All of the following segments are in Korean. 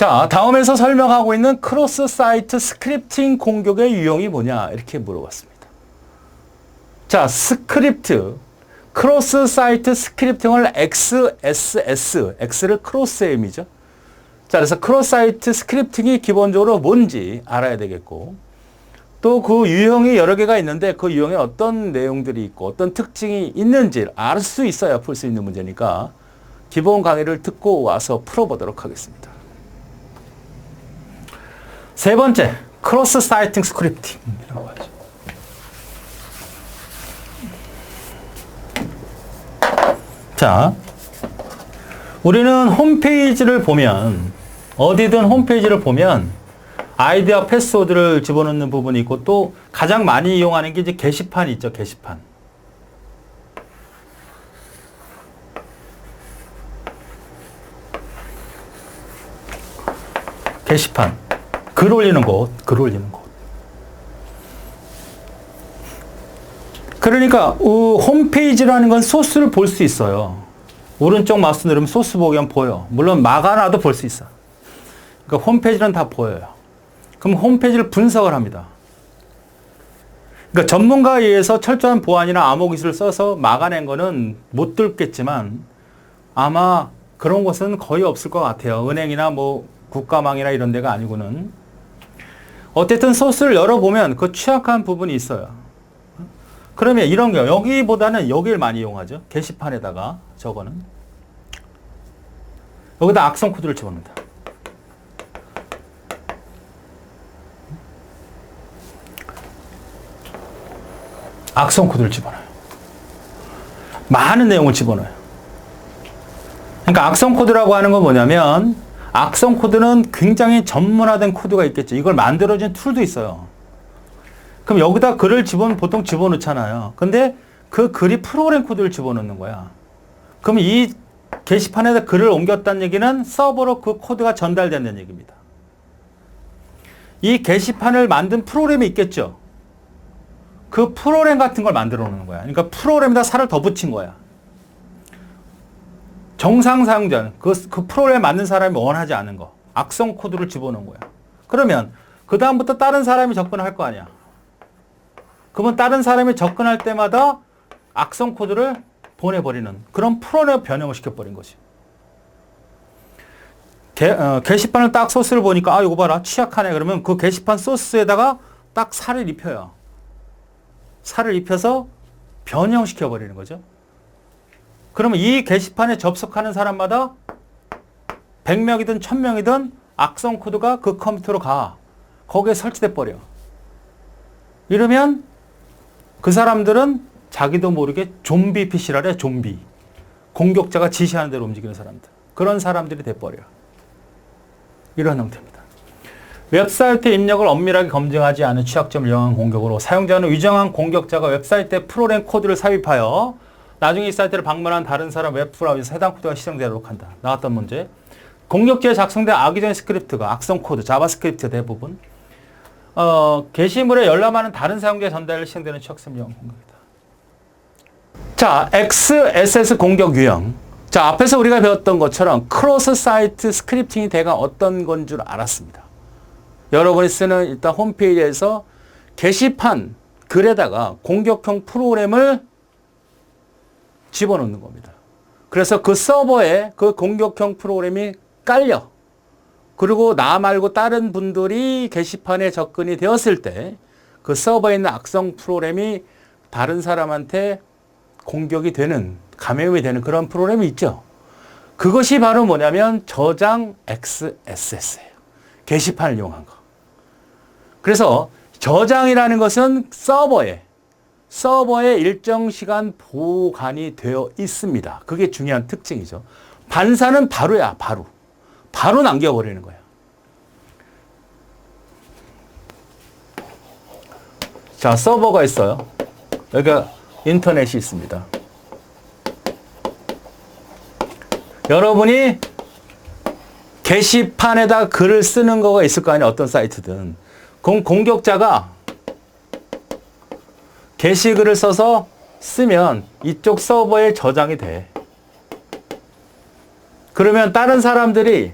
자, 다음에서 설명하고 있는 크로스 사이트 스크립팅 공격의 유형이 뭐냐 이렇게 물어봤습니다. 자, 스크립트 크로스 사이트 스크립팅을 XSS, X를 크로스 M이죠. 자, 그래서 크로스 사이트 스크립팅이 기본적으로 뭔지 알아야 되겠고, 또 그 유형이 여러 개가 있는데 그 유형에 어떤 내용들이 있고 어떤 특징이 있는지 알 수 있어야 풀 수 있는 문제니까 기본 강의를 듣고 와서 풀어보도록 하겠습니다. 세 번째, 크로스 사이팅 스크립팅이라고 하죠. 자, 우리는 홈페이지를 보면 어디든 홈페이지를 보면 아이디와 패스워드를 집어넣는 부분이 있고 또 가장 많이 이용하는 게 이제 게시판이 있죠, 게시판. 게시판. 글 올리는 곳, 글 올리는 곳. 그러니까 어, 홈페이지라는 건 소스를 볼 수 있어요. 오른쪽 마우스 누르면 소스 보기만 보여. 물론 막아놔도 볼 수 있어. 그러니까 홈페이지는 다 보여요. 그럼 홈페이지를 분석을 합니다. 그러니까 전문가에 의해서 철저한 보안이나 암호 기술을 써서 막아낸 거는 못 뚫겠지만 아마 그런 곳은 거의 없을 것 같아요. 은행이나 뭐 국가망이나 이런 데가 아니고는. 어쨌든 소스를 열어보면 그 취약한 부분이 있어요. 그러면 이런 거 여기보다는 여기를 많이 이용하죠. 게시판에다가 저거는 여기다 악성 코드를 집어넣는다. 악성 코드를 집어넣어요. 많은 내용을 집어넣어요. 그러니까 악성 코드라고 하는 건 뭐냐면 악성 코드는 굉장히 전문화된 코드가 있겠죠. 이걸 만들어진 툴도 있어요. 그럼 여기다 글을 집어 보통 집어넣잖아요. 근데 그 글이 프로그램 코드를 집어넣는 거야. 그럼 이 게시판에다 글을 옮겼다는 얘기는 서버로 그 코드가 전달된다는 얘기입니다. 이 게시판을 만든 프로그램이 있겠죠. 그 프로그램 같은 걸 만들어 놓는 거야. 그러니까 프로그램에다 살을 더 붙인 거야. 정상 사용자, 그, 그 프로그램 만든 사람이 원하지 않은 거. 악성 코드를 집어넣은 거야. 그러면 그다음부터 다른 사람이 접근할 거 아니야. 그러면 다른 사람이 접근할 때마다 악성 코드를 보내버리는 그런 프로그램 변형을 시켜버린 거지. 게, 어, 게시판을 딱 소스를 보니까 아 이거 봐라 취약하네 그러면 그 게시판 소스에다가 딱 살을 입혀요. 살을 입혀서 변형시켜 버리는 거죠. 그러면 이 게시판에 접속하는 사람마다 100명이든 1000명이든 악성 코드가 그 컴퓨터로 가. 거기에 설치돼 버려. 이러면 그 사람들은 자기도 모르게 좀비 PC라래, 좀비. 공격자가 지시하는 대로 움직이는 사람들. 그런 사람들이 돼버려. 이런 형태입니다. 웹사이트 입력을 엄밀하게 검증하지 않은 취약점을 이용한 공격으로 사용자는 위정한 공격자가 웹사이트에 프로그램 코드를 삽입하여 나중에 이 사이트를 방문한 다른 사람 웹브라우저에서 해당 코드가 실행되도록 한다. 나왔던 문제. 공격자에 작성된 악의적인 스크립트가 악성 코드, 자바스크립트 대부분 어, 게시물에 열람하는 다른 사용자의 전달을 시행되는 이용 공격이다. 자, XSS 공격 유형. 자, 앞에서 우리가 배웠던 것처럼 크로스 사이트 스크립팅이 대가 어떤 건 줄 알았습니다. 여러분이 쓰는 일단 홈페이지에서 게시판 글에다가 공격형 프로그램을 집어넣는 겁니다. 그래서 그 서버에 그 공격형 프로그램이 깔려. 그리고 나 말고 다른 분들이 게시판에 접근이 되었을 때 그 서버에 있는 악성 프로그램이 다른 사람한테 공격이 되는, 감염이 되는 그런 프로그램이 있죠. 그것이 바로 뭐냐면 저장 XSS예요. 게시판을 이용한 거. 그래서 저장이라는 것은 서버에 서버에 일정 시간 보관이 되어 있습니다. 그게 중요한 특징이죠. 반사는 바로야, 바로. 바로 남겨버리는 거야. 자, 서버가 있어요. 여기가 인터넷이 있습니다. 여러분이 게시판에다 글을 쓰는 거가 있을 거 아니에요. 어떤 사이트든. 그럼 공격자가 게시글을 써서 쓰면 이쪽 서버에 저장이 돼. 그러면 다른 사람들이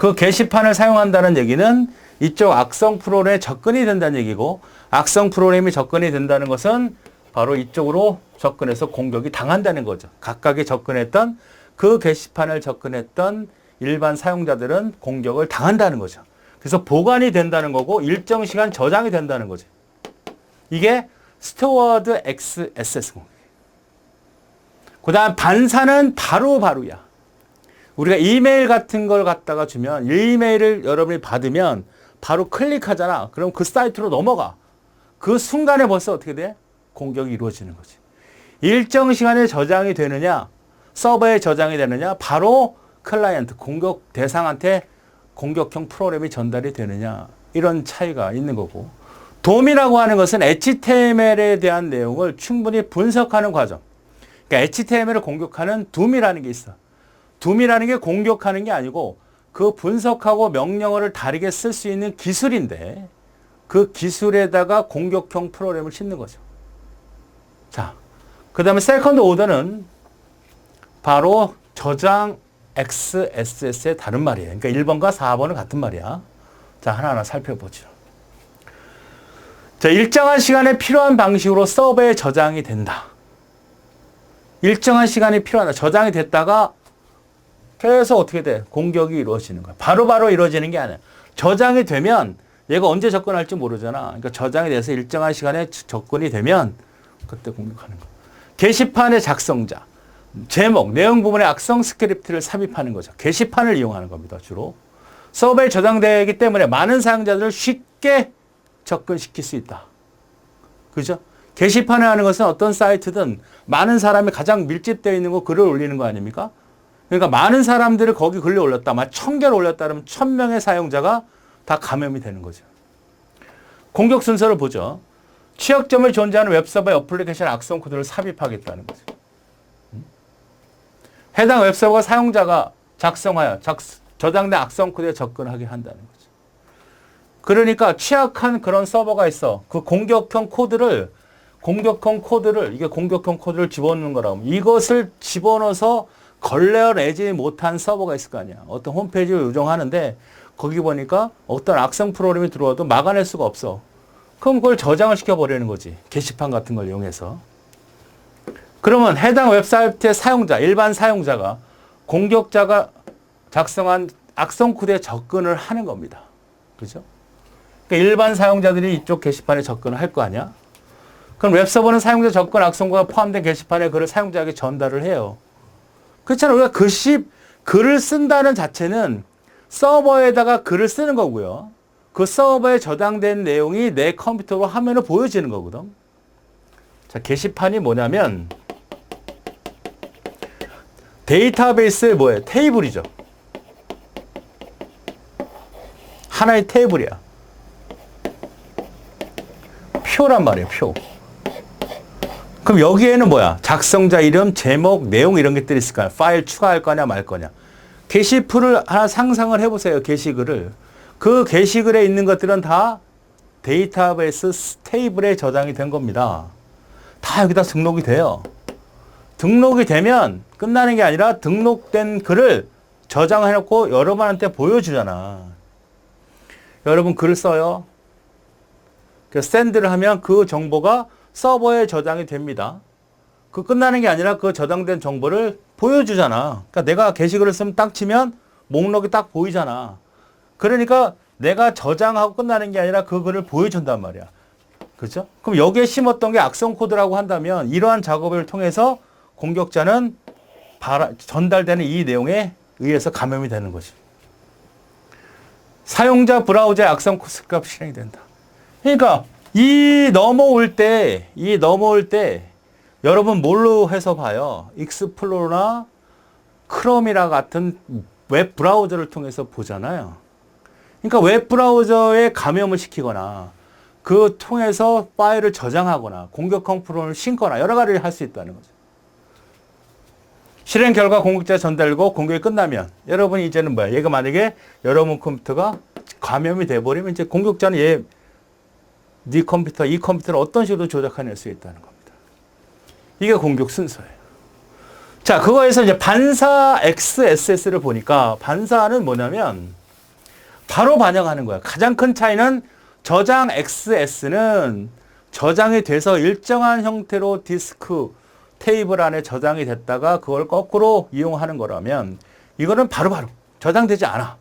그 게시판을 사용한다는 얘기는 이쪽 악성 프로그램에 접근이 된다는 얘기고 악성 프로그램이 접근이 된다는 것은 바로 이쪽으로 접근해서 공격이 당한다는 거죠. 각각이 접근했던 그 게시판을 접근했던 일반 사용자들은 공격을 당한다는 거죠. 그래서 보관이 된다는 거고 일정 시간 저장이 된다는 거죠. 이게 스토어드 XSS 공격. 그 다음 반사는 바로 바로야. 우리가 이메일 같은 걸 갖다가 주면 이메일을 여러분이 받으면 바로 클릭하잖아. 그럼 그 사이트로 넘어가. 그 순간에 벌써 어떻게 돼? 공격이 이루어지는 거지. 일정 시간에 저장이 되느냐, 서버에 저장이 되느냐, 바로 클라이언트, 공격 대상한테 공격형 프로그램이 전달이 되느냐, 이런 차이가 있는 거고. 돔이라고 하는 것은 HTML에 대한 내용을 충분히 분석하는 과정. 그러니까 HTML을 공격하는 둠이라는 게 있어. 둠이라는 게 공격하는 게 아니고 그 분석하고 명령어를 다르게 쓸 수 있는 기술인데 그 기술에다가 공격형 프로그램을 싣는 거죠. 자, 그 다음에 세컨드 오더는 바로 저장 XSS의 다른 말이에요. 그러니까 1번과 4번은 같은 말이야. 자, 하나하나 살펴보죠. 자, 일정한 시간에 필요한 방식으로 서버에 저장이 된다. 일정한 시간이 필요하다. 저장이 됐다가 계속 어떻게 돼? 공격이 이루어지는 거야. 바로 바로 이루어지는 게 아니야. 저장이 되면 얘가 언제 접근할지 모르잖아. 그러니까 저장이 돼서 일정한 시간에 접근이 되면 그때 공격하는 거야. 게시판의 작성자, 제목, 내용 부분에 악성 스크립트를 삽입하는 거죠. 게시판을 이용하는 겁니다. 주로. 서버에 저장되기 때문에 많은 사용자들을 쉽게 접근시킬 수 있다. 그죠? 게시판에 하는 것은 어떤 사이트든 많은 사람이 가장 밀집되어 있는 거 글을 올리는 거 아닙니까? 그러니까 많은 사람들을 거기 글을 올렸다. 만천 개를 올렸다 그러면 천 명의 사용자가 다 감염이 되는 거죠. 공격 순서를 보죠. 취약점을 존재하는 웹서버의 어플리케이션 악성 코드를 삽입하겠다는 거죠. 음? 해당 웹서버가 사용자가 작성하여 작, 저장된 악성 코드에 접근하게 한다는 거죠. 그러니까 취약한 그런 서버가 있어. 그 공격형 코드를 공격형 코드를 이게 공격형 코드를 집어넣는 거라고 이것을 집어넣어서 걸레어내지 못한 서버가 있을 거 아니야. 어떤 홈페이지를 요정하는데 거기 보니까 어떤 악성 프로그램이 들어와도 막아낼 수가 없어. 그럼 그걸 저장을 시켜버리는 거지. 게시판 같은 걸 이용해서. 그러면 해당 웹사이트의 사용자, 일반 사용자가 공격자가 작성한 악성 코드에 접근을 하는 겁니다. 그죠? 그러니까 일반 사용자들이 이쪽 게시판에 접근을 할 거 아니야? 그럼 웹서버는 사용자 접근 악성코가 포함된 게시판에 글을 사용자에게 전달을 해요. 그렇잖아요. 우리가 글씨, 글을 쓴다는 자체는 서버에다가 글을 쓰는 거고요. 그 서버에 저장된 내용이 내 컴퓨터로 화면을 보여지는 거거든. 자, 게시판이 뭐냐면 데이터베이스의 뭐예요? 테이블이죠. 하나의 테이블이야. 표란 말이에요, 표. 그럼 여기에는 뭐야? 작성자 이름, 제목, 내용 이런 것들이 있을 거야. 파일 추가할 거냐 말 거냐. 게시풀을 하나 상상을 해보세요. 게시글을. 그 게시글에 있는 것들은 다 데이터베이스 테이블에 저장이 된 겁니다. 다 여기다 등록이 돼요. 등록이 되면 끝나는 게 아니라 등록된 글을 저장해놓고 여러분한테 보여주잖아. 여러분 글을 써요. 그 샌드를 하면 그 정보가 서버에 저장이 됩니다. 그 끝나는 게 아니라 그 저장된 정보를 보여주잖아. 그러니까 내가 게시글을 쓰면 딱 치면 목록이 딱 보이잖아. 그러니까 내가 저장하고 끝나는 게 아니라 그 글을 보여준단 말이야. 그죠? 그럼 여기에 심었던 게 악성 코드라고 한다면 이러한 작업을 통해서 공격자는 전달되는 이 내용에 의해서 감염이 되는 거지. 사용자 브라우저의 악성 코드가 실행이 된다. 그러니까 이 넘어올 때, 이 넘어올 때 여러분 뭘로 해서 봐요? 익스플로러나 크롬이라 같은 웹 브라우저를 통해서 보잖아요. 그러니까 웹 브라우저에 감염을 시키거나 그 통해서 파일을 저장하거나 공격형 프로그램을 신거나 여러 가지를 할 수 있다는 거죠. 실행 결과 공격자 전달고 공격이 끝나면 여러분이 이제는 뭐야? 얘가 만약에 여러분 컴퓨터가 감염이 돼버리면 이제 공격자는 얘, 네 컴퓨터, 이 컴퓨터를 어떤 식으로 조작해낼 수 있다는 겁니다. 이게 공격 순서예요. 자, 그거에서 이제 반사 XSS를 보니까 반사는 뭐냐면 바로 반영하는 거야. 가장 큰 차이는 저장 XS는 저장이 돼서 일정한 형태로 디스크 테이블 안에 저장이 됐다가 그걸 거꾸로 이용하는 거라면 이거는 바로바로 저장되지 않아.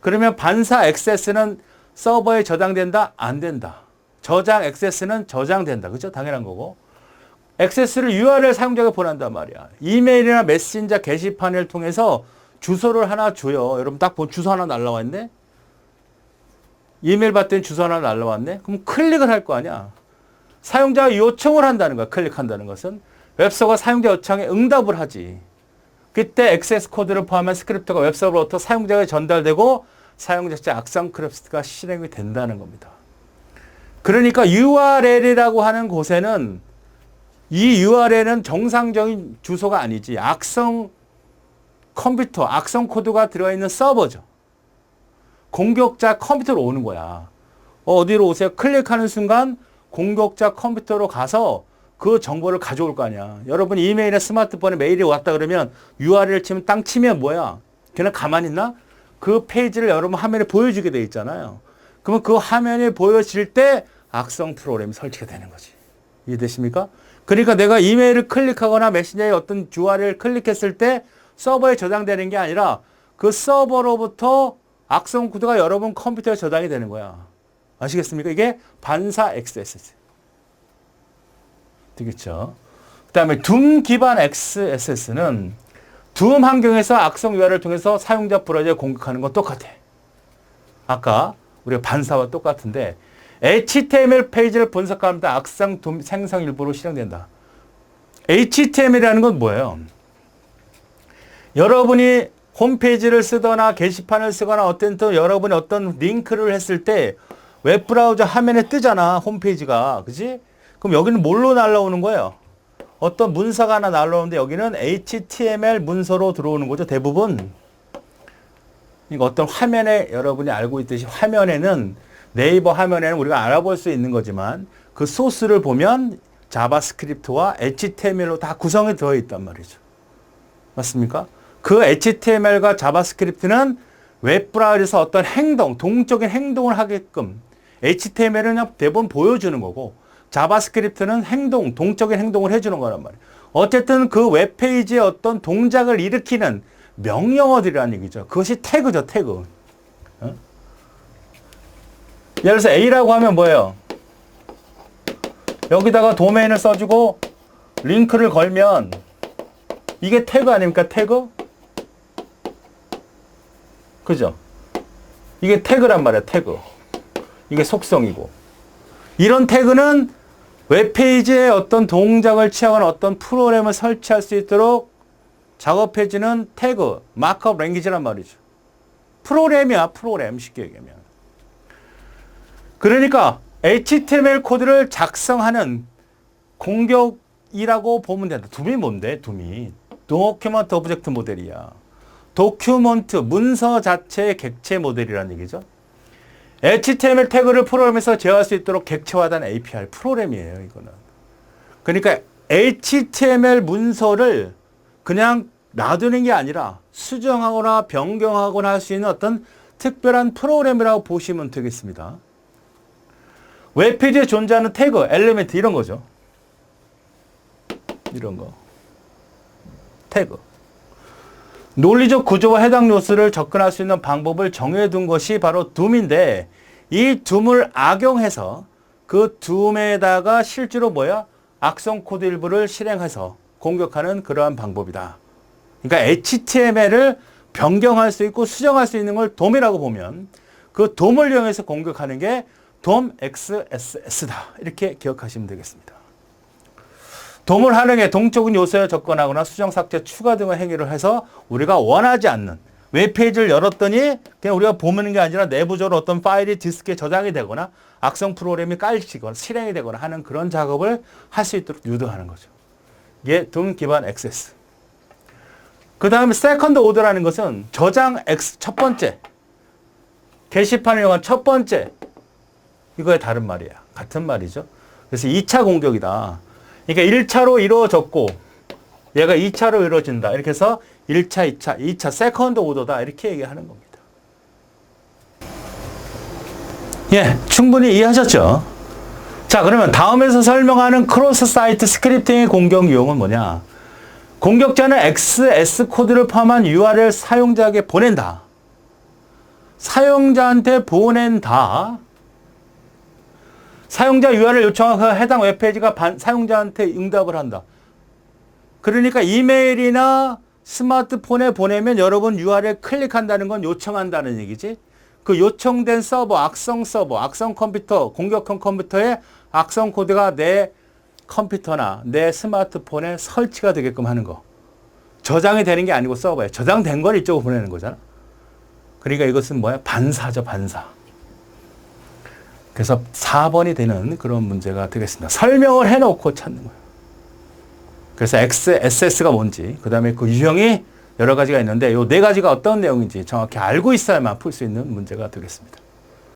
그러면 반사 XS는 서버에 저장된다? 안 된다. 저장 XS는 저장된다. 그죠? 당연한 거고. 액세스를 URL 사용자가 보낸단 말이야. 이메일이나 메신저 게시판을 통해서 주소를 하나 줘요. 여러분 딱 보, 주소 하나 날라와 있네? 이메일 받더니 주소 하나 날라왔네? 그럼 클릭을 할 거 아니야. 사용자가 요청을 한다는 거야. 클릭한다는 것은. 웹서가 사용자 요청에 응답을 하지. 그때 액세스 코드를 포함한 스크립트가 웹서버로부터 사용자에게 전달되고 사용자 악성 크립트가 실행이 된다는 겁니다. 그러니까 URL이라고 하는 곳에는 이 URL은 정상적인 주소가 아니지. 악성 컴퓨터, 악성 코드가 들어있는 서버죠. 공격자 컴퓨터로 오는 거야. 어, 어디로 오세요? 클릭하는 순간 공격자 컴퓨터로 가서 그 정보를 가져올 거 아니야. 여러분 이메일에 스마트폰에 메일이 왔다 그러면 URL 치면 땅 치면 뭐야? 그냥 가만히 있나? 그 페이지를 여러분 화면에 보여주게 돼 있잖아요. 그러면 그 화면에 보여질 때 악성 프로그램이 설치가 되는 거지. 이해되십니까? 그러니까 내가 이메일을 클릭하거나 메신저에 어떤 URL을 클릭했을 때 서버에 저장되는 게 아니라 그 서버로부터 악성 코드가 여러분 컴퓨터에 저장이 되는 거야. 아시겠습니까? 이게 반사 XSS. 되겠죠? 그 다음에 둠 기반 XSS는 둠 환경에서 악성 URL을 통해서 사용자 브라우저에 공격하는 건 똑같아. 아까 우리가 반사와 똑같은데 HTML 페이지를 악성 둠 생성 일부로 실행된다. HTML이라는 건 뭐예요? 여러분이 홈페이지를 쓰거나 게시판을 쓰거나 어떤 또 여러분이 어떤 링크를 했을 때 웹브라우저 화면에 뜨잖아 홈페이지가 그지? 그럼 여기는 뭘로 날라오는 거예요? 어떤 문서가 하나 날라오는데 여기는 HTML 문서로 들어오는 거죠 대부분 그러니까 어떤 화면에 여러분이 알고 있듯이 화면에는 네이버 화면에는 우리가 알아볼 수 있는 거지만 그 소스를 보면 자바스크립트와 HTML로 다 구성이 되어 있단 말이죠. 맞습니까? 그 HTML과 자바스크립트는 웹브라우저에서 어떤 행동, 동적인 행동을 하게끔 HTML은 그냥 대부분 보여주는 거고 자바스크립트는 행동, 동적인 행동을 해주는 거란 말이에요. 어쨌든 그 웹페이지에 어떤 동작을 일으키는 명령어들이라는 얘기죠. 그것이 태그죠, 태그. 어? 예를 들어서 A라고 하면 뭐예요? 여기다가 도메인을 써주고 링크를 걸면 이게 태그 아닙니까? 태그? 그죠? 이게 태그란 말이야, 태그. 이게 속성이고. 이런 태그는 웹페이지에 어떤 동작을 취하거나 어떤 프로그램을 설치할 수 있도록 작업해주는 태그, 마크업 랭귀지란 말이죠. 프로그램이야, 프로그램. 쉽게 얘기하면. 그러니까 HTML 코드를 작성하는 공격이라고 보면 된다. 둠이 뭔데? 둠이. 도큐먼트 오브젝트 모델이야. 도큐먼트, 문서 자체의 객체 모델이라는 얘기죠. HTML 태그를 프로그램에서 제어할 수 있도록 객체화된 API 프로그램이에요, 이거는. 그러니까 HTML 문서를 그냥 놔두는 게 아니라 수정하거나 변경하거나 할 수 있는 어떤 특별한 프로그램이라고 보시면 되겠습니다. 웹페이지에 존재하는 태그, 엘리멘트 이런 거죠. 이런 거. 태그. 논리적 구조와 해당 요소를 접근할 수 있는 방법을 정해둔 것이 바로 둠인데 이 둠을 악용해서 그 둠에다가 실제로 뭐야? 악성 코드 일부를 실행해서 공격하는 그러한 방법이다. 그러니까 HTML을 변경할 수 있고 수정할 수 있는 걸 돔이라고 보면 그 돔을 이용해서 공격하는 게 돔 XSS다. 이렇게 기억하시면 되겠습니다. 돔을 활용해 동적인 요소에 접근하거나 수정, 삭제, 추가 등의 행위를 해서 우리가 원하지 않는 웹페이지를 열었더니 그냥 우리가 보는 게 아니라 내부적으로 어떤 파일이 디스크에 저장이 되거나 악성 프로그램이 깔리거나 실행이 되거나 하는 그런 작업을 할 수 있도록 유도하는 거죠. 이게 돔 기반 액세스. 그 다음에 세컨드 오더라는 것은 저장 X 첫 번째 게시판을 이용한 첫 번째 이거의 다른 말이야. 같은 말이죠. 그래서 2차 공격이다. 그러니까 1차로 이루어졌고 얘가 2차로 이루어진다. 이렇게 해서 1차, 2차, 2차 세컨드 오더다. 이렇게 얘기하는 겁니다. 예, 충분히 이해하셨죠? 자, 그러면 다음에서 설명하는 크로스 사이트 스크립팅의 공격 유형은 뭐냐? 공격자는 XS 코드를 포함한 URL 사용자에게 보낸다. 사용자한테 보낸다. 사용자 URL 요청한 그 해당 웹페이지가 반- 사용자한테 응답을 한다. 그러니까 이메일이나 스마트폰에 보내면 여러분 URL 클릭한다는 건 요청한다는 얘기지. 그 요청된 서버, 악성 서버, 악성 컴퓨터, 공격형 컴퓨터에 악성 코드가 내 컴퓨터나 내 스마트폰에 설치가 되게끔 하는 거. 저장이 되는 게 아니고 서버에 저장된 걸 이쪽으로 보내는 거잖아. 그러니까 이것은 뭐야? 반사죠, 반사. 그래서 4번이 되는 그런 문제가 되겠습니다. 설명을 해놓고 찾는 거예요. 그래서 XSS가 뭔지, 그 다음에 그 유형이 여러 가지가 있는데 이 네 가지가 어떤 내용인지 정확히 알고 있어야만 풀 수 있는 문제가 되겠습니다.